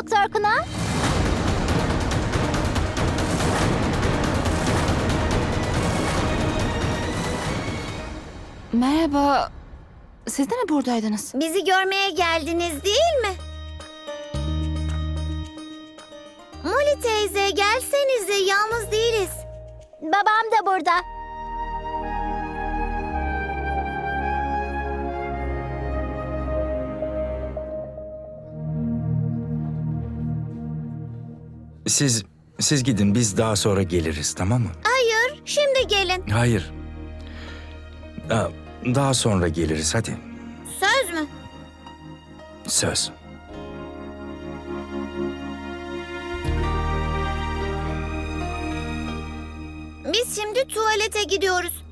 Doktor Kunal? Merhaba. Siz de mi buradaydınız? Bizi görmeye geldiniz değil mi? Molly teyze gelsenize yalnız değiliz. Babam da burada. Siz siz gidin biz daha sonra geliriz tamam mı? Hayır, şimdi gelin. Hayır. Aa, Daha sonra geliriz hadi. Söz mü? Söz. Biz şimdi tuvalete gidiyoruz.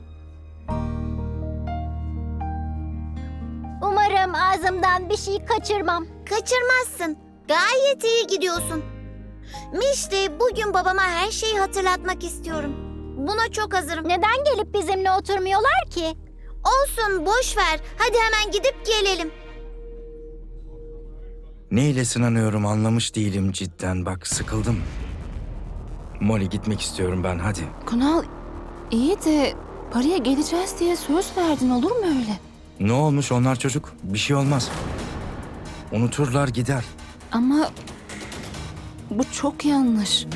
Umarım ağzımdan bir şey kaçırmam. Kaçırmazsın. Gayet iyi gidiyorsun. Mişli bugün babama her şeyi hatırlatmak istiyorum. Buna çok hazırım. Neden gelip bizimle oturmuyorlar ki? Olsun boş ver. Hadi hemen gidip gelelim. Neyle sınanıyorum anlamış değilim cidden bak sıkıldım. Molly gitmek istiyorum ben hadi. Kunal iyi de paraya geleceğiz diye söz verdin olur mu öyle? Ne olmuş onlar çocuk? Bir şey olmaz. Unuturlar gider. Ama bu çok yanlış.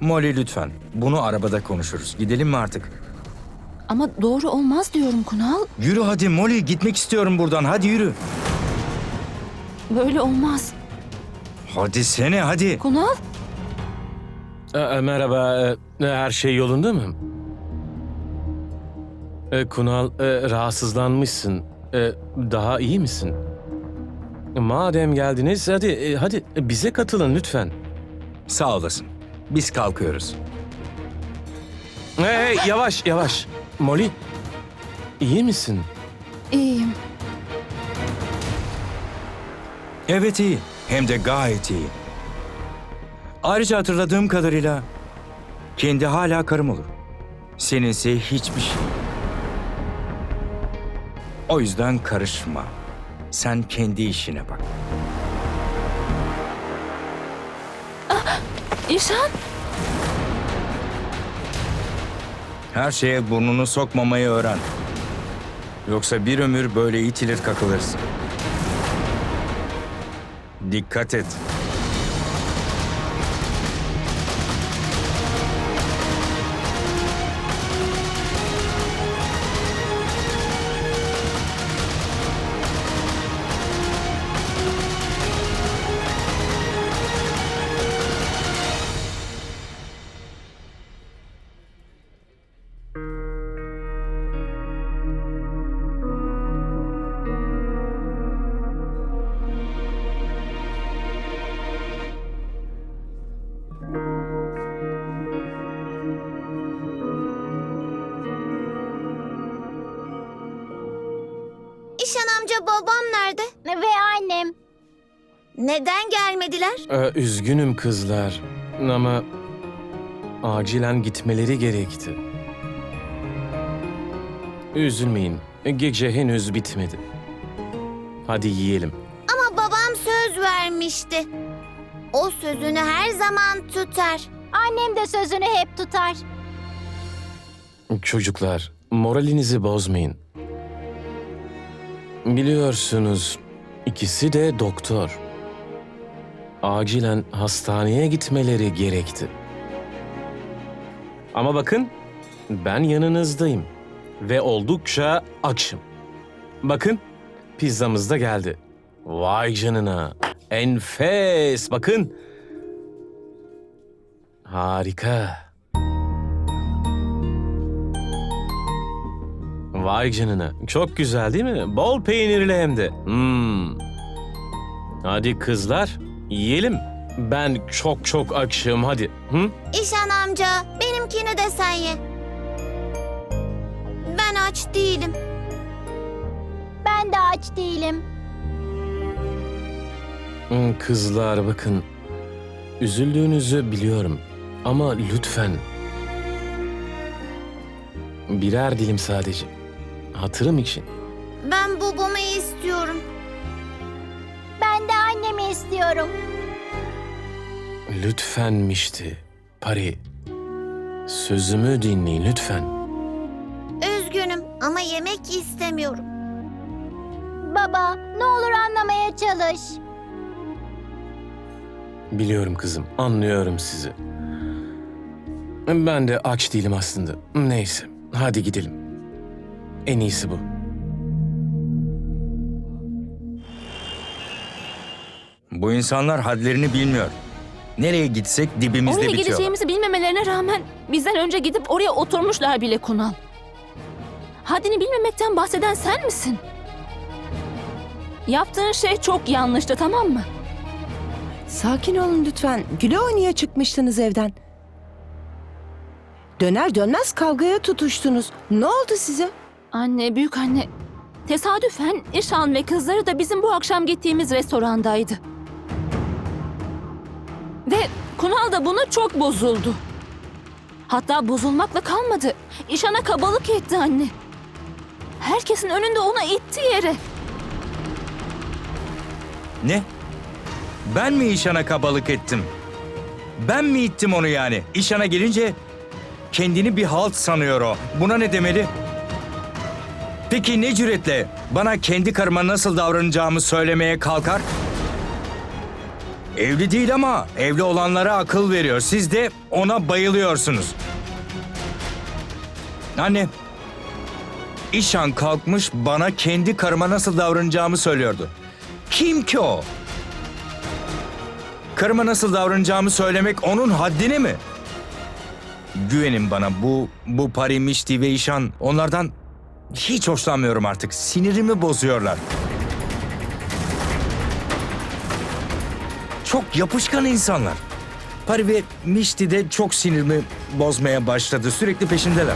Molly lütfen bunu arabada konuşuruz. Gidelim mi artık? Ama doğru olmaz diyorum Kunal. Yürü hadi Molly gitmek istiyorum buradan hadi yürü. Böyle olmaz. Hadi sene hadi. Kunal E, e, merhaba, e, her şey yolunda mı? E, Kunal, e, rahatsızlanmışsın. E, daha iyi misin? Madem geldiniz, hadi e, hadi bize katılın lütfen. Sağ olasın. Biz kalkıyoruz. Hey, hey, yavaş, yavaş. Molly, iyi misin? iyiyim. Evet iyi. Hem de gayet iyi. Ayrıca hatırladığım kadarıyla kendi hala karım olur. Seninse hiçbir şey. O yüzden karışma. Sen kendi işine bak. İrşan Her şeye burnunu sokmamayı öğren. Yoksa bir ömür böyle itilir kakılırsın. Dikkat et. Babam nerede? Ve annem. Neden gelmediler? E, üzgünüm kızlar ama acilen gitmeleri gerekti. Üzülmeyin, gece henüz bitmedi. Hadi yiyelim. Ama babam söz vermişti. O sözünü her zaman tutar. Annem de sözünü hep tutar. Çocuklar, moralinizi bozmayın. Biliyorsunuz, ikisi de doktor. Acilen hastaneye gitmeleri gerekti. Ama bakın, ben yanınızdayım ve oldukça açım. Bakın, pizzamız da geldi. Vay canına, enfes, bakın. Harika. Vay canına. Çok güzel değil mi? Bol peynirli hem de. Hmm. Hadi kızlar, yiyelim. Ben çok çok açım hadi. Hı? İşan amca benimkini de sen ye. Ben aç değilim. Ben de aç değilim. Hmm, Kızlar bakın. Üzüldüğünüzü biliyorum. Ama lütfen. Birer dilim sadece. Hatırım için. Ben babamı istiyorum. Ben de annemi istiyorum. Lütfenmişti. Pari. Sözümü dinleyin lütfen. Üzgünüm ama yemek istemiyorum. Baba, ne olur anlamaya çalış. Biliyorum kızım, anlıyorum sizi. Ben de aç değilim aslında. Neyse, hadi gidelim. En iyisi bu. Bu insanlar hadlerini bilmiyor. Nereye gitsek dibimizde Oraya bitiyor. geleceğimizi bilmemelerine rağmen bizden önce gidip oraya oturmuşlar bile Kunal. Haddini bilmemekten bahseden sen misin? Yaptığın şey çok yanlıştı tamam mı? Sakin olun lütfen. Güle oynaya çıkmıştınız evden. Döner dönmez kavgaya tutuştunuz. Ne oldu size? Anne, büyük anne. Tesadüfen İşan ve kızları da bizim bu akşam gittiğimiz restorandaydı. Ve Kunal da buna çok bozuldu. Hatta bozulmakla kalmadı. İşan'a kabalık etti anne. Herkesin önünde ona itti yere. Ne? Ben mi İşan'a kabalık ettim? Ben mi ittim onu yani? İşan'a gelince kendini bir halt sanıyor o. Buna ne demeli? Peki ne cüretle bana kendi karıma nasıl davranacağımı söylemeye kalkar? Evli değil ama evli olanlara akıl veriyor. Siz de ona bayılıyorsunuz. Anne, İşan kalkmış bana kendi karıma nasıl davranacağımı söylüyordu. Kim ki o? Karıma nasıl davranacağımı söylemek onun haddine mi? Güvenin bana bu bu Pari Mişti ve İşan onlardan hiç hoşlanmıyorum artık. Sinirimi bozuyorlar. Çok yapışkan insanlar. Pari ve Mişti de çok sinirimi bozmaya başladı. Sürekli peşimdeler.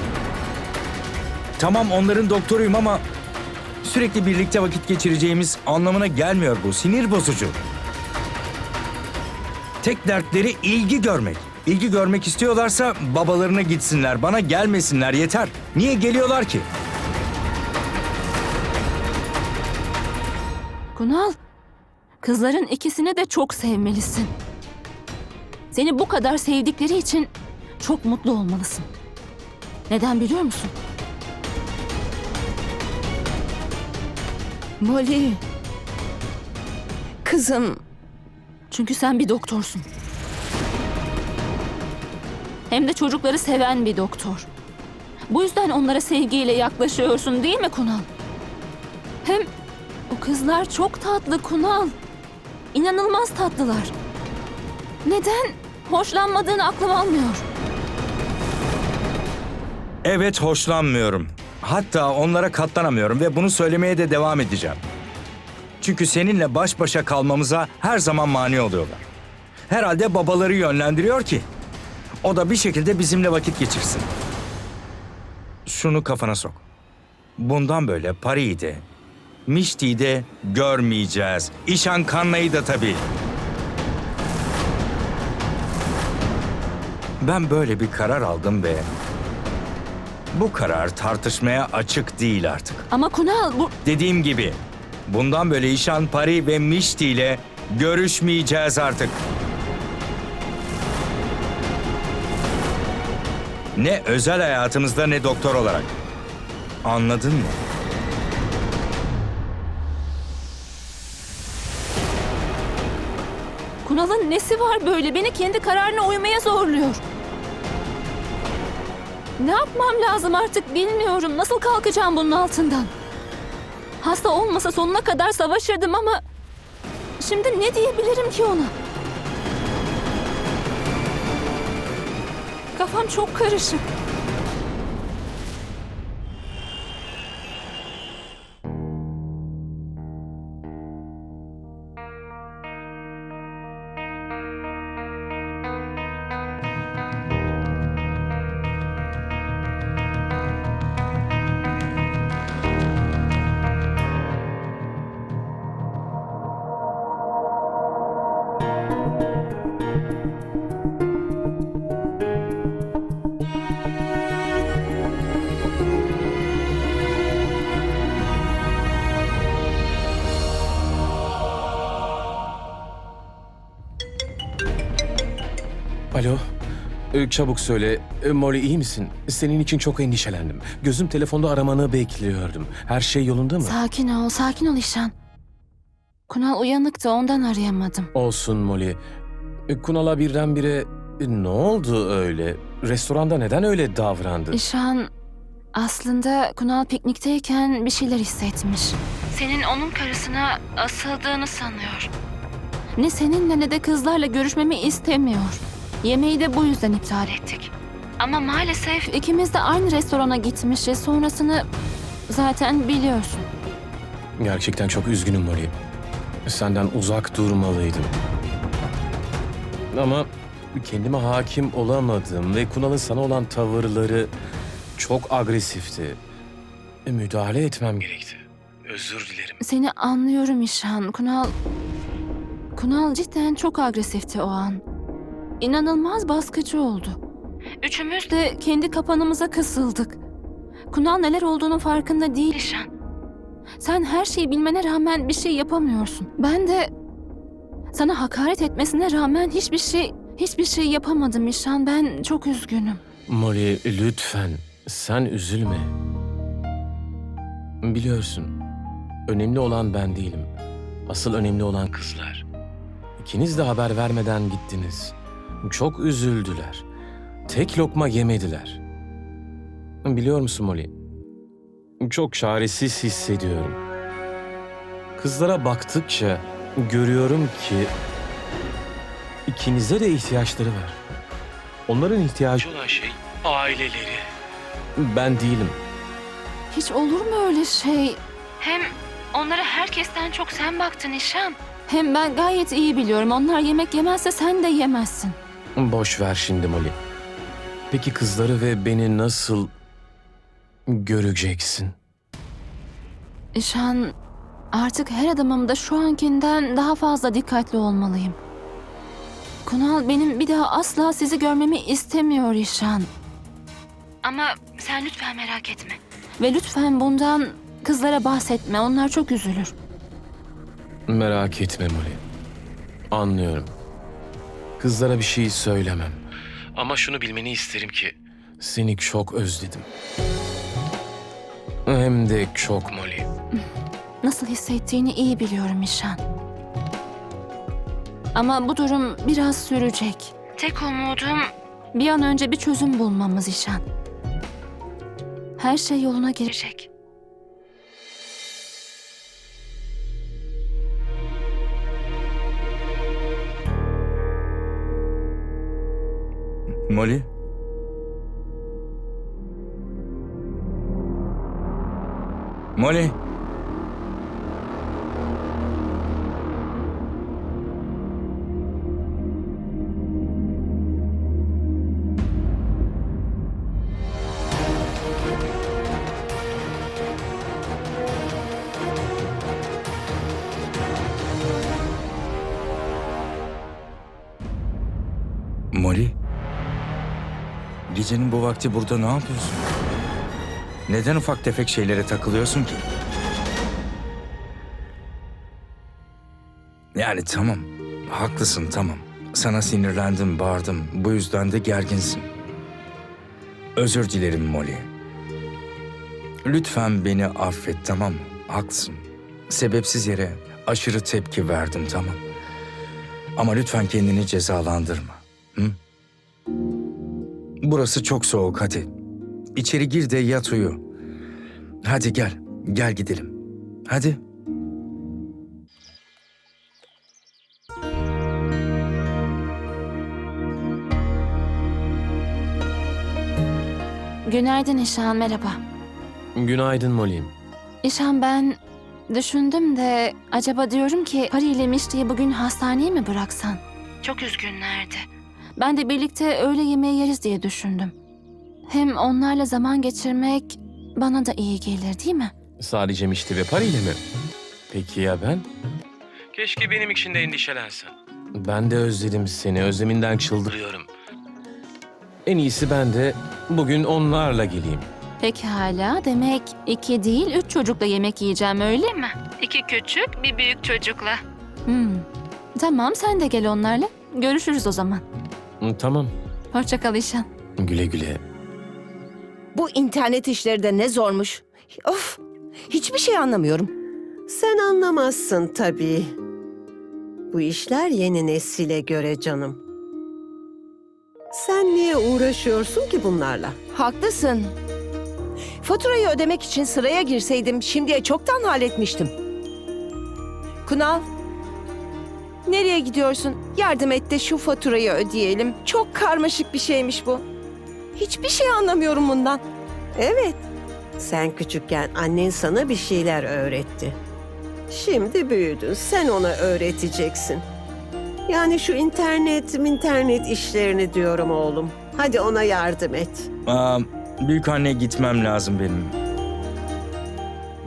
Tamam onların doktoruyum ama sürekli birlikte vakit geçireceğimiz anlamına gelmiyor bu. Sinir bozucu. Tek dertleri ilgi görmek. İlgi görmek istiyorlarsa babalarına gitsinler, bana gelmesinler yeter. Niye geliyorlar ki? Kunal, kızların ikisini de çok sevmelisin. Seni bu kadar sevdikleri için çok mutlu olmalısın. Neden biliyor musun? Molly. Kızım, Çünkü sen bir doktorsun. Hem de çocukları seven bir doktor. Bu yüzden onlara sevgiyle yaklaşıyorsun değil mi Kunal? Hem o kızlar çok tatlı Kunal. İnanılmaz tatlılar. Neden hoşlanmadığını aklım almıyor. Evet hoşlanmıyorum. Hatta onlara katlanamıyorum ve bunu söylemeye de devam edeceğim. Çünkü seninle baş başa kalmamıza her zaman mani oluyorlar. Herhalde babaları yönlendiriyor ki o da bir şekilde bizimle vakit geçirsin. Şunu kafana sok. Bundan böyle Pari'yi de, Mişti'yi de görmeyeceğiz. İşan Kanna'yı da tabii. Ben böyle bir karar aldım ve bu karar tartışmaya açık değil artık. Ama Kunal bu... Dediğim gibi bundan böyle İşan Pari ve Mişti ile görüşmeyeceğiz artık. Ne özel hayatımızda ne doktor olarak. Anladın mı? Kunal'ın nesi var böyle? Beni kendi kararına uymaya zorluyor. Ne yapmam lazım artık bilmiyorum. Nasıl kalkacağım bunun altından? Hasta olmasa sonuna kadar savaşırdım ama... Şimdi ne diyebilirim ki ona? Kafam çok karışık. Ee, Çabuk söyle. Ee, Molly iyi misin? Senin için çok endişelendim. Gözüm telefonda aramanı bekliyordum. Her şey yolunda mı? Sakin ol, sakin ol İşan. Kunal uyanıktı ondan arayamadım. Olsun Molly. Ee, Kunal'a birdenbire e, ne oldu öyle? Restoranda neden öyle davrandı? İşan aslında Kunal piknikteyken bir şeyler hissetmiş. Senin onun karısına asıldığını sanıyor. Ne seninle ne de kızlarla görüşmemi istemiyor. Yemeği de bu yüzden iptal ettik. Ama maalesef ikimiz de aynı restorana gitmişiz. Sonrasını zaten biliyorsun. Gerçekten çok üzgünüm Molly. Senden uzak durmalıydım. Ama kendime hakim olamadım ve Kunal'ın sana olan tavırları çok agresifti. E, Müdahale etmem gerekti. Özür dilerim. Seni anlıyorum İşan. Kunal... Kunal cidden çok agresifti o an. İnanılmaz baskıcı oldu. Üçümüz de kendi kapanımıza kısıldık. Kunal neler olduğunun farkında değil İşan. Sen her şeyi bilmene rağmen bir şey yapamıyorsun. Ben de sana hakaret etmesine rağmen hiçbir şey hiçbir şey yapamadım İşan. Ben çok üzgünüm. Molly lütfen sen üzülme. Biliyorsun önemli olan ben değilim. Asıl önemli olan kızlar. İkiniz de haber vermeden gittiniz. Çok üzüldüler. Tek lokma yemediler. Biliyor musun Molly? Çok çaresiz hissediyorum. Kızlara baktıkça görüyorum ki ikinize de ihtiyaçları var. Onların ihtiyacı olan şey aileleri. Ben değilim. Hiç olur mu öyle şey? Hem onlara herkesten çok sen baktın İşan. Hem ben gayet iyi biliyorum. Onlar yemek yemezse sen de yemezsin. Boş ver şimdi Molly. Peki kızları ve beni nasıl göreceksin? İşan artık her adımımda şu ankinden daha fazla dikkatli olmalıyım. Kunal benim bir daha asla sizi görmemi istemiyor İşan. Ama sen lütfen merak etme. Ve lütfen bundan kızlara bahsetme. Onlar çok üzülür. Merak etme Molly. Anlıyorum. Kızlara bir şey söylemem. Ama şunu bilmeni isterim ki seni çok özledim. Hem de çok Molly. Nasıl hissettiğini iyi biliyorum İşan. Ama bu durum biraz sürecek. Tek umudum bir an önce bir çözüm bulmamız İşan. Her şey yoluna girecek. Molly? Molly? Molly? Gecenin bu vakti burada ne yapıyorsun? Neden ufak tefek şeylere takılıyorsun ki? Yani tamam, haklısın tamam. Sana sinirlendim, bağırdım. Bu yüzden de gerginsin. Özür dilerim Molly. Lütfen beni affet tamam mı? Haklısın. Sebepsiz yere aşırı tepki verdim tamam. Ama lütfen kendini cezalandırma. Hı? Burası çok soğuk hadi. İçeri gir de yat uyu. Hadi gel, gel gidelim. Hadi. Günaydın İşan, merhaba. Günaydın Molly. İşan ben düşündüm de acaba diyorum ki Pari ile Mişti'yi bugün hastaneye mi bıraksan? Çok üzgünlerdi. Ben de birlikte öğle yemeği yeriz diye düşündüm. Hem onlarla zaman geçirmek bana da iyi gelir değil mi? Sadece Mişti ve Pari ile mi? Peki ya ben? Keşke benim için de endişelensen. Ben de özledim seni. Özleminden çıldırıyorum. En iyisi ben de bugün onlarla geleyim. Pekala demek iki değil üç çocukla yemek yiyeceğim öyle mi? İki küçük bir büyük çocukla. Hmm. Tamam sen de gel onlarla. Görüşürüz o zaman. Tamam. Hoşça kal İşan. Güle güle. Bu internet işleri de ne zormuş. Of! Hiçbir şey anlamıyorum. Sen anlamazsın tabii. Bu işler yeni nesile göre canım. Sen niye uğraşıyorsun ki bunlarla? Haklısın. Faturayı ödemek için sıraya girseydim şimdiye çoktan halletmiştim. Kunal, nereye gidiyorsun? Yardım et de şu faturayı ödeyelim. Çok karmaşık bir şeymiş bu. Hiçbir şey anlamıyorum bundan. Evet. Sen küçükken annen sana bir şeyler öğretti. Şimdi büyüdün. Sen ona öğreteceksin. Yani şu internet, internet işlerini diyorum oğlum. Hadi ona yardım et. Aa, büyük anne gitmem lazım benim.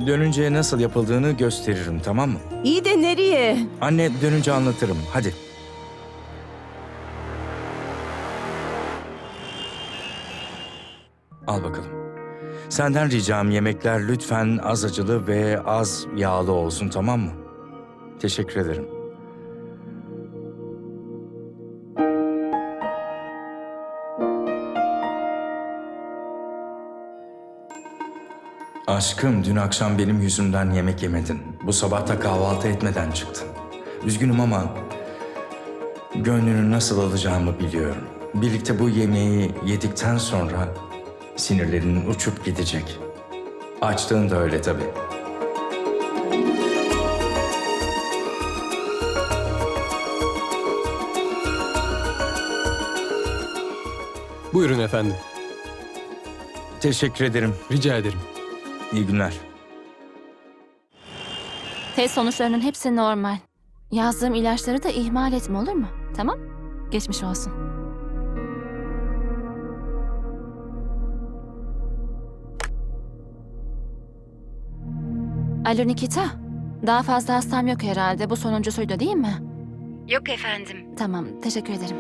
Dönünce nasıl yapıldığını gösteririm tamam mı? İyi de nereye? Anne dönünce anlatırım. Hadi. Al bakalım. Senden ricam yemekler lütfen az acılı ve az yağlı olsun tamam mı? Teşekkür ederim. Aşkım dün akşam benim yüzümden yemek yemedin. Bu sabah da kahvaltı etmeden çıktın. Üzgünüm ama gönlünü nasıl alacağımı biliyorum. Birlikte bu yemeği yedikten sonra sinirlerin uçup gidecek. Açlığın da öyle tabii. Buyurun efendim. Teşekkür ederim. Rica ederim. İyi günler. Test sonuçlarının hepsi normal. Yazdığım ilaçları da ihmal etme olur mu? Tamam? Geçmiş olsun. Alo Nikita. Daha fazla hastam yok herhalde. Bu sonuncusuydu değil mi? Yok efendim. Tamam, teşekkür ederim.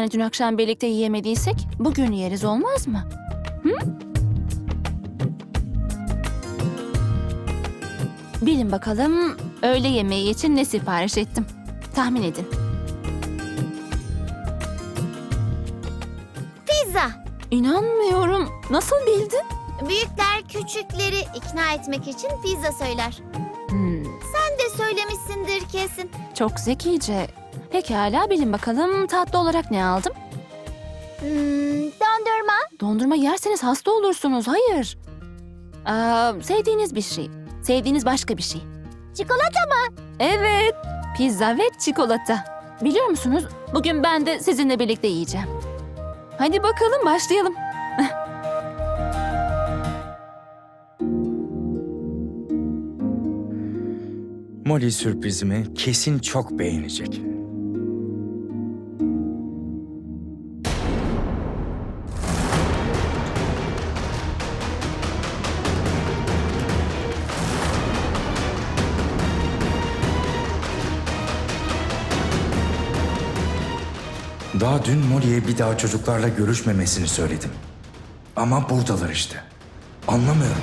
Yani dün akşam birlikte yiyemediysek? Bugün yeriz olmaz mı? Hı? Bilin bakalım öğle yemeği için ne sipariş ettim? Tahmin edin. Pizza. İnanmıyorum. Nasıl bildin? Büyükler küçükleri ikna etmek için pizza söyler. Hmm, Sen de söylemişsindir kesin. çok zekice. Pekala bilin bakalım tatlı olarak ne aldım? Hmm, dondurma. Dondurma yerseniz hasta olursunuz. Hayır. Aa, sevdiğiniz bir şey. Sevdiğiniz başka bir şey. Çikolata mı? Evet. Pizza ve çikolata. Biliyor musunuz? Bugün ben de sizinle birlikte yiyeceğim. Hadi bakalım başlayalım. Molly sürprizimi kesin çok beğenecek. Daha dün Molly'e bir daha çocuklarla görüşmemesini söyledim. Ama buradalar işte. Anlamıyorum.